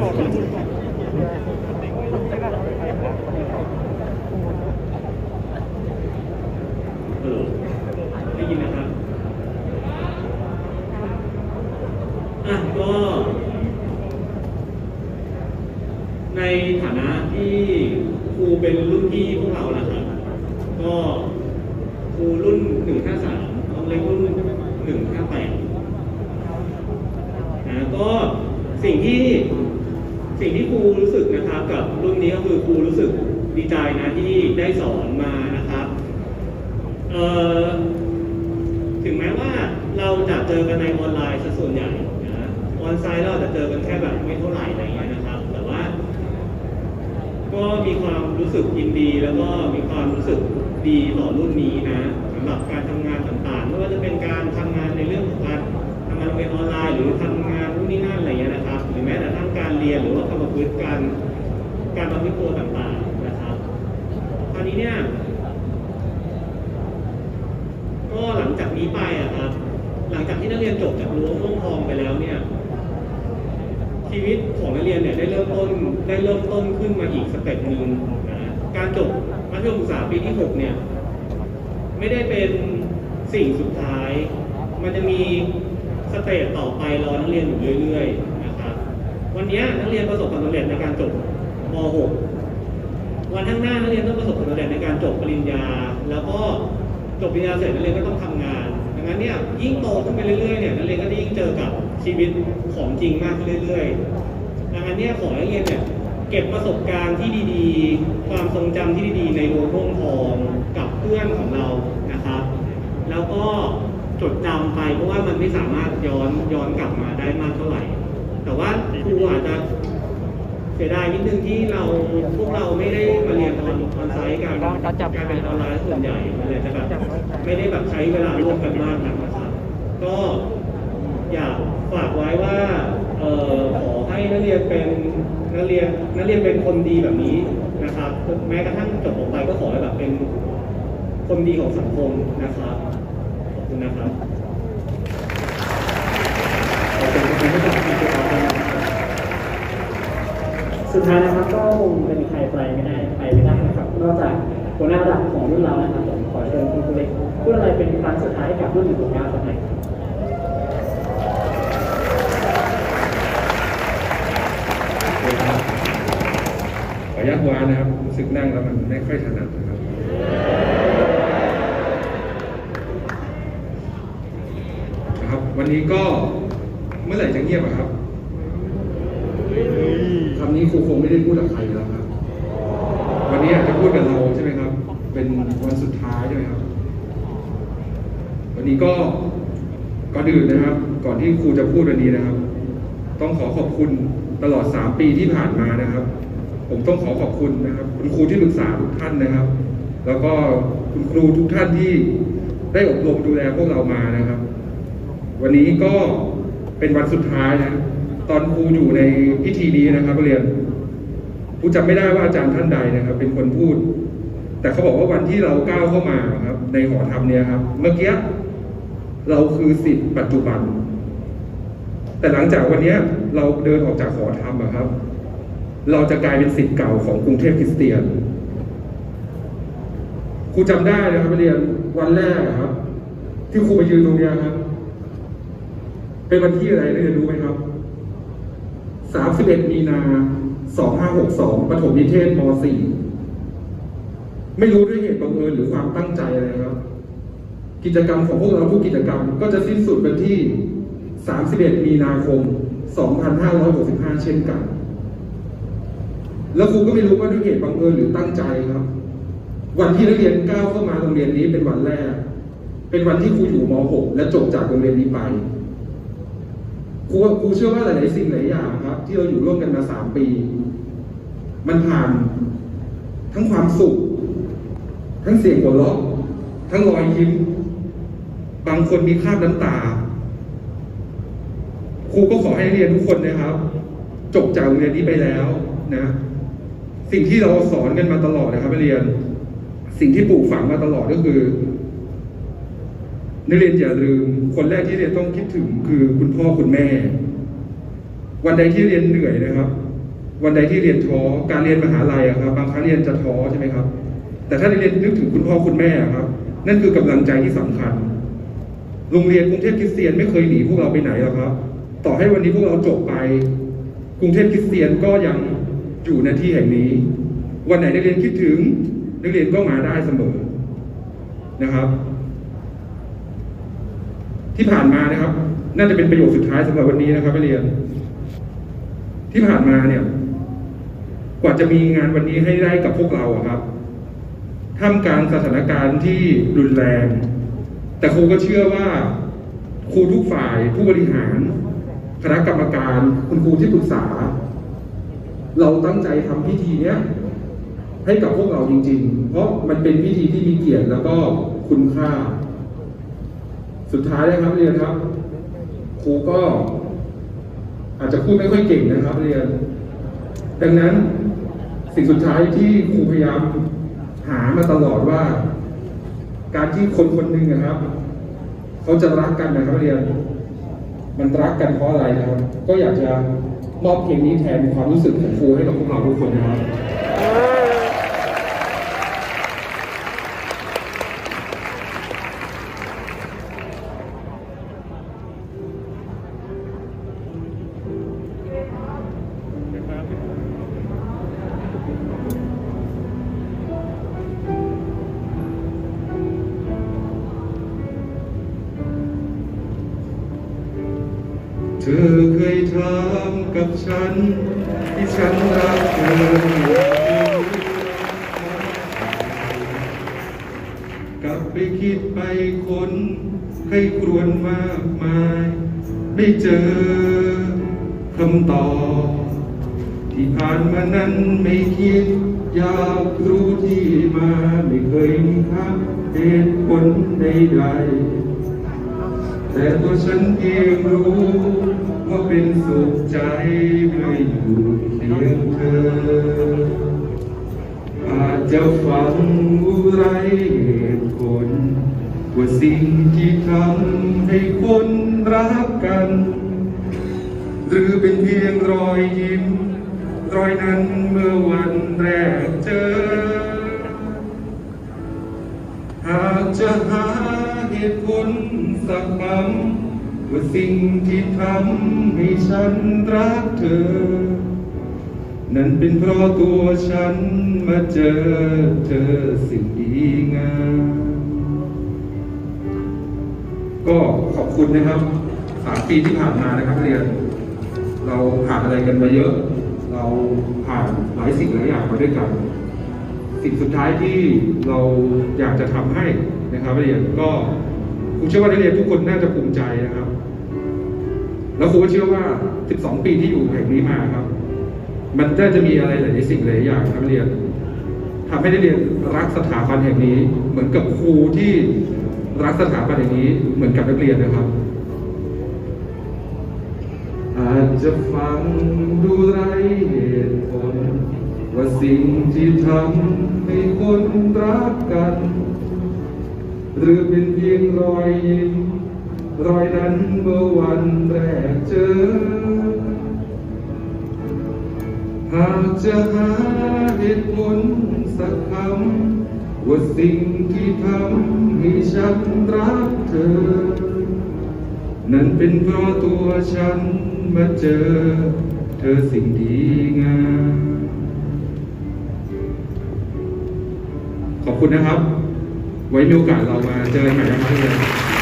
ได้ยินนะครับ อะก็ ในฐานะที่ครูเป็นรุ่นพี่พวกเราแหละครับ ก็ครูรุ่นหนึ่งห้าสามน้องเล็กรุ่นหนึ่งห้าแปดนะก็สิ่งที่ สิ่งที่ครูรู้สึกนะครับกับรุ่นนี้ก็คือครูรู้สึกดีใจนะที่ได้สอนมานะครับเอ่อถึงแม้ว่าเราจะเจอกันในออนไลน์ซะส่วนใหญ่นะออนไซต์เราจะเจอกันแค่แบบไม่เท่าไหร่อะไรเงี้ยนะครับ แต่ว่า ก็มีความรู้สึกยินดี แล้วก็มีความรู้สึกดีต่อรุ่นนี้นะสำหรับการทำงานต่างๆไม่ว่าจะเป็นการทำงานในเรื่องของการทำงานเป็นออนไลน์ หรือทำงาน นี่นั่นอะไรอย่างเงี้ยนะครับหรือแม้แต่ทั้งการเรียนหรือว่าการประพฤติการการประพฤติตัวต่างๆนะครับคราวนี้เนี่ยก็หลังจากนี้ไปอะครับ หลังจากที่นักเรียนจบจากรั้วม่วงทองไปแล้วเนี่ยชีวิตของนักเรียนเนี่ยได้เริ่มต้นได้เริ่มต้นขึ้นมาอีกสเต็ปหนึ่งนะการจบมัธยมศึกษาปีที่6เนี่ยไม่ได้เป็นสิ่งสุดท้าย มันจะมี สเตจต่อไปรอนักเรียนอยู่เรื่อยๆนะครับวันนี้นักเรียนประสบความสำเร็จในการจบม .6 วันข้างหน้านักเรียนต้องประสบความสำเร็จในการจบปริญญา แล้วก็จบปริญญาเสร็จนักเรียนก็ต้องทำงานดังนั้นเนี่ยยิ่งโตขึ้นไปเรื่อยๆเนี่ยนักเรียนก็จะยิ่งเจอกับชีวิตของจริงมากขึ้นเรื่อยๆดังนั้นเนี่ยขอให้นักเรียนเนี่ยเก็บประสบการณ์ที่ดีๆ ความทรงจำที่ดีๆ ในโรั้วร่วงทองกับเพื่อนของเรานะครับ แล้วก็ จดจำไปเพราะว่ามันไม่สามารถย้อนย้อนกลับมาได้มากเท่าไหร่ แต่ว่าครูอาจจะเสียดายนิดนึงที่เราพวกเราไม่ได้มาเรียนออนออนไซต์กันการเป็นออนไลน์ส่วนใหญ่มันเลยจะแบบไม่ได้แบบใช้เวลาร่วมกันมากนักนะครับก็อยากฝากไว้ว่าเออขอให้นักเรียนเป็นนักเรียนนักเรียนเป็นคนดีแบบนี้นะครับ แม้กระทั่งจบออกไปก็ขอให้แบบเป็นคนดีของสังคมนะครับ คุณนะครับขอบคุณที่ให้กับที่ครับสุดท้ายนะครับก็คงเป็นใครไปไม่ได้ไปไม่ได้นะครับนอกจากหัวหน้าระดับของรุ่นเรานะครับผมขอเชิญคุณครูเล็กพูดอะไรเป็นครั้งสุดท้ายกับรุ่นหนึ่งของเราสักหน่อยครับขออนุญาตวานนะครับรู้สึกนั่งแล้วมันไม่ค่อยถนัดนะครับ นะครับ วันนี้ก็เมื่อไหร่จะเงียบอะครับคำนี้ครูคงไม่ได้พูดกับใครแล้วครับ วันนี้อาจจะพูดกับเราใช่ไหมครับ เป็นวันสุดท้ายใช่ไหมครับ วันนี้ก็ก่อนอื่นนะครับ ก่อนที่ครูจะพูดวันนี้นะครับ ต้องขอขอบคุณตลอด 3 ปีที่ผ่านมานะครับ ผมต้องขอขอบคุณนะครับ คุณครูที่ปรึกษาทุกท่านนะครับ แล้วก็คุณครูทุกท่านที่ได้อบรมดูแลพวกเรามานะครับ วันนี้ก็เป็นวันสุดท้ายนะตอนครูอยู่ในพิธีนี้นะครับเรียนครูจำไม่ได้ว่าอาจารย์ท่านใดนะครับ เป็นคนพูด แต่เขาบอกว่าวันที่เราก้าวเข้ามาครับ ในหอธรรมเนี่ยครับ เมื่อกี้เราคือสิทธิ์ปัจจุบัน แต่หลังจากวันนี้เราเดินออกจากหอธรรมอะครับ เราจะกลายเป็นสิทธิ์เก่าของกรุงเทพคริสเตียนครูจำได้นะครับเรียนวันแรกครับ ที่ครูไปยืนตรงนี้ครับ เป็นวันที่อะไรได้เรียนรู้ไหมครับ 31 มีนา 2562ปฐมนิเทศม .4 ไม่รู้ด้วยเหตุบังเอิญหรือความตั้งใจอะไรครับ กิจกรรมของพวกเราทุกกิจกรรมก็จะสิ้นสุดวันที่ 31 มีนาคม 2565 เช่นกัน แล้วครูก็ไม่รู้ว่าด้วยเหตุบังเอิญหรือตั้งใจครับ วันที่นักเรียนก้าวเข้ามาโรงเรียนนี้เป็นวันแรก เป็นวันที่ครูอยู่ม .6 และจบจากโรงเรียนนี้ไป ครูครูเชื่อว่าหลายๆสิ่งหลายอย่างครับ ที่เราอยู่ร่วมกันมาสามปี มันผ่านทั้งความสุข ทั้งเสียงหัวเราะทั้งรอยยิ้ม บางคนมีคราบน้ำตา ครูก็ขอให้นักเรียนทุกคนนะครับ จบจากโรงเรียนนี้ไปแล้วนะ สิ่งที่เราสอนกันมาตลอดนะครับนักเรียน สิ่งที่ปลูกฝังมาตลอดก็คือ นักเรียนอย่าลืมคนแรกที่เรียนต้องคิดถึงคือคุณพ่อคุณแม่ วันใดที่เรียนเหนื่อยนะครับ วันใดที่เรียนท้อการเรียนมหาลัยอะครับ บางครั้งเรียนจะท้อใช่ไหมครับ แต่ถ้าเรียนนึกถึงคุณพ่อคุณแม่อะครับ นั่นคือกำลังใจที่สำคัญ โรงเรียนกรุงเทพคริสเตียนไม่เคยหนีพวกเราไปไหนหรอกครับ ต่อให้วันนี้พวกเราจบไป กรุงเทพคริสเตียนก็ยังอยู่ในที่แห่งนี้ วันไหนนักเรียนคิดถึงนักเรียนก็มาได้เสมอนะครับ ที่ผ่านมานะครับ น่าจะเป็นประโยคสุดท้ายสำหรับวันนี้นะครับเรียน ที่ผ่านมาเนี่ย กว่าจะมีงานวันนี้ให้ได้กับพวกเราอะครับท่ามกลางสถานการณ์ที่รุนแรง แต่ครูก็เชื่อว่าครูทุกฝ่ายผู้บริหาร คณะกรรมการ คุณครูที่ปรึกษา เราตั้งใจทำพิธีเนี้ยให้กับพวกเราจริง ๆ เพราะมันเป็นพิธีที่มีเกียรติแล้วก็คุณค่า สุดท้ายนะครับเรียนครับ ครูก็ อาจจะพูดไม่ค่อยเก่งนะครับ เรียน ดังนั้นสิ่งสุดท้ายที่ครูพยายามหามาตลอดว่า การที่คนคนหนึ่งนะครับเขาจะรักกันนะครับเรียน มันรักกันเพราะอะไรนะครับ ก็อยากจะมอบเพลงนี้แทนความรู้สึกของครูให้กับพวกเราทุกคนนะครับ อเคยถามกับฉัน ที่ฉันรักเธอกับไปคิดไปคนให้ครวนมากมาย ไม่เจอคำตอบ ที่ผ่านมานั้นไม่คิด อยากรู้ที่มา ไม่เคยมีคำเหตุผลใดๆ แต่ตัวฉันเองรู้ว่าเป็นสุขใจเมื่ออยู่เพียงเธอ อาจจะฟังอุไรเหตุผลว่าสิ่งที่ทำให้คนรักกัน หรือเป็นเพียงรอยยิ้ม รอยนั้นเมื่อวันแรกเจอ หากจะหา ตุผลสักคำว่าสิ่งที่ทำให้ฉันรักเธอ นั่นเป็นเพราะตัวฉันมาเจอเธอสิ่งดีงามก็ขอบคุณนะครับสามปีที่ผ่านมานะครับเรียน เราผ่านอะไรกันมาเยอะ เราผ่านหลายสิ่งหลายอย่างมาด้วยกัน สิ่งสุดท้ายที่เราอยากจะทำให้นะครับเรียนก็ ครูเชื่อว่านักเรียนทุกคนน่าจะภูมิใจนะครับ แล้วครูก็เชื่อว่า 12 ปีที่อยู่แห่งนี้มาครับ มันน่าจะมีอะไรหลายสิ่งหลายอย่างนักเรียนทำให้นักเรียนรักสถาบันแห่งนี้ เหมือนกับครูที่รักสถาบันแห่งนี้เหมือนกับนักเรียนนะครับอาจจะฟังดูไรเหตุผลว่าสิ่งที่ทำให้คนรักกัน หรือเป็นเพียงรอยยิ้มรอยนั้นเมื่อวันแรกเจอ หากจะหาเหตุผลสักคำว่าสิ่งที่ทำให้ฉันรักเธอ นั่นเป็นเพราะตัวฉันมาเจอ เธอสิ่งดีงามขอบคุณนะครับ ไว้มีโอกาสเรามาเจอกันใหม่นะครับ